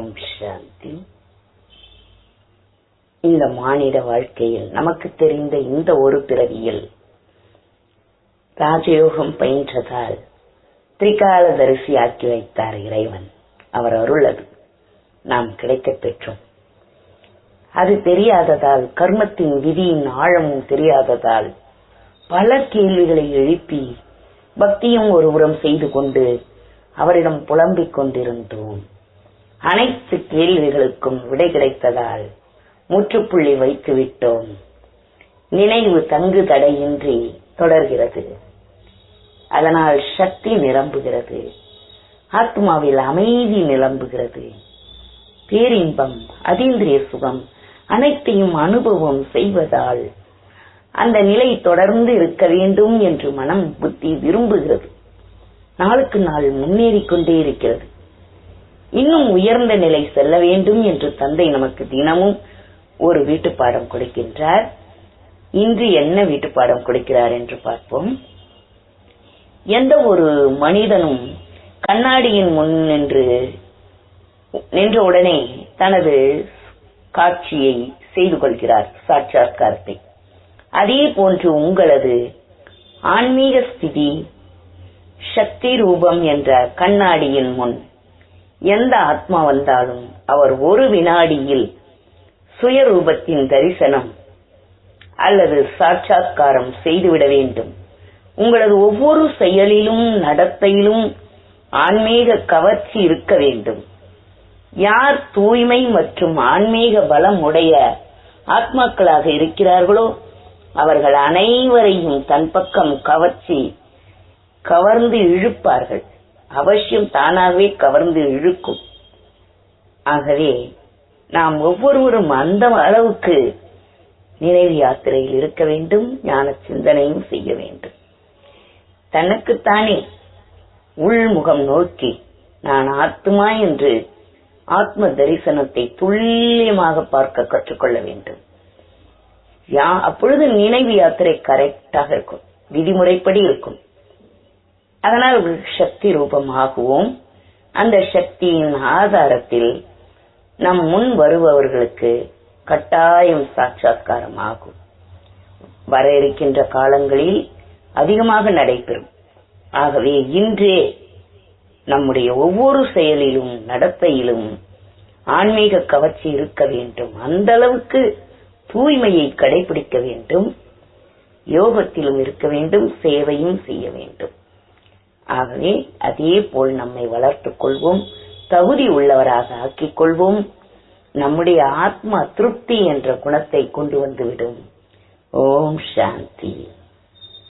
ஓம் சாந்தி. இந்த மானிட வாழ்க்கையில் நமக்கு தெரிந்த இந்த ஒரு பிறவியில் ராஜயோகம் பயின்றதால் திரிகால தரிசி ஆக்கி வைத்தார் இறைவன். அவர் அருளது. நாம் கிடைக்கப் பெற்றோம். அது தெரியாததால் கர்மத்தின் விதியின் ஆழமும் தெரியாததால் பல கேள்விகளை எழுப்பி பக்தியும் ஒருபுறம் செய்து கொண்டு அவரிடம் புலம்பிக் கொண்டிருந்தோம். அனைத்து கேள்விகளுக்கும் விடை கிடைத்ததால் முற்றுப்புள்ளி வைத்து விட்டோம் நினைவு தங்கு தடையின்றி தொடர்கிறது. அதனால் சக்தி நிரம்புகிறது. ஆத்மாவில் அமைதி நிரம்புகிறது. பேரின்பம் அதீந்திரிய சுகம் அனைத்தையும் அனுபவம் செய்வதால் அந்த நிலை தொடர்ந்து இருக்க வேண்டும் என்று மனம் புத்தி விரும்புகிறது. நாளுக்கு நாள் முன்னேறிக் கொண்டே இருக்கிறது. இன்னும் உயர்ந்த நிலை செல்ல வேண்டும் என்று தந்தை நமக்கு தினமும் ஒரு வீட்டு பாடம் கொடுக்கின்றார். இன்று என்ன வீட்டு பாடம் கொடுக்கிறார் என்று பார்ப்போம். எந்த ஒரு மனிதனும் கண்ணாடியின் முன் நின்று நின்ற உடனே தனது காட்சியை செய்து கொள்கிறார் சாட்சாத்காரத்தை அதே போன்று உங்களது ஆன்மீக ஸ்திதி சக்தி ரூபம் என்ற கண்ணாடியின் முன் எந்த ஆத்மா வந்தாலும் அவர் ஒரு வினாடியில் சுயரூபத்தின் தரிசனம் அல்லது சாட்சாத்காரம் செய்துவிட வேண்டும். உங்களது ஒவ்வொரு செயலிலும் நடத்தையிலும் ஆன்மீக கவர்ச்சி இருக்க வேண்டும். யார் தூய்மை மற்றும் ஆன்மீக பலம் உடைய ஆத்மாக்களாக இருக்கிறார்களோ அவர்கள் அனைவரையும் தன் பக்கம் கவர்ச்சி கவர்ந்து இழுப்பார்கள். அவசியம் தானாகவே கவர்ந்து இழுக்கும். ஆகவே நாம் ஒவ்வொருவரும் அந்த அளவுக்கு நினைவு யாத்திரையில் இருக்க வேண்டும் ஞான சிந்தனையும் செய்ய வேண்டும். தனக்குத்தானே உள்முகம் நோக்கி நான் ஆத்மா என்று ஆத்ம தரிசனத்தை துல்லியமாக பார்க்க கற்றுக்கொள்ள வேண்டும். யா அப்பொழுது நினைவு யாத்திரை கரெக்டாக இருக்கும் விதிமுறைப்படி இருக்கும். அதனால் சக்தி ரூபமாகவும். அந்த சக்தியின் ஆதாரத்தில் நம் முன் வருபவர்களுக்கு கட்டாயம் சாட்சாத்காரம் ஆகும் வர இருக்கின்ற காலங்களில் அதிகமாக நடைபெறும். ஆகவே இன்றே நம்முடைய ஒவ்வொரு செயலிலும் நடத்தையிலும் ஆன்மீக கவர்ச்சி இருக்க வேண்டும். அந்த அளவுக்கு தூய்மையை கடைபிடிக்க வேண்டும். யோகத்திலும் இருக்க வேண்டும் சேவையும் செய்ய வேண்டும். ஆகவே அதே போல் நம்மை வளர்த்துக் கொள்வோம் தகுதி உள்ளவராக ஆக்கிக் கொள்வோம். நம்முடைய ஆத்மா திருப்தி என்ற குணத்தை கொண்டு வந்துவிடும். ஓம் சாந்தி.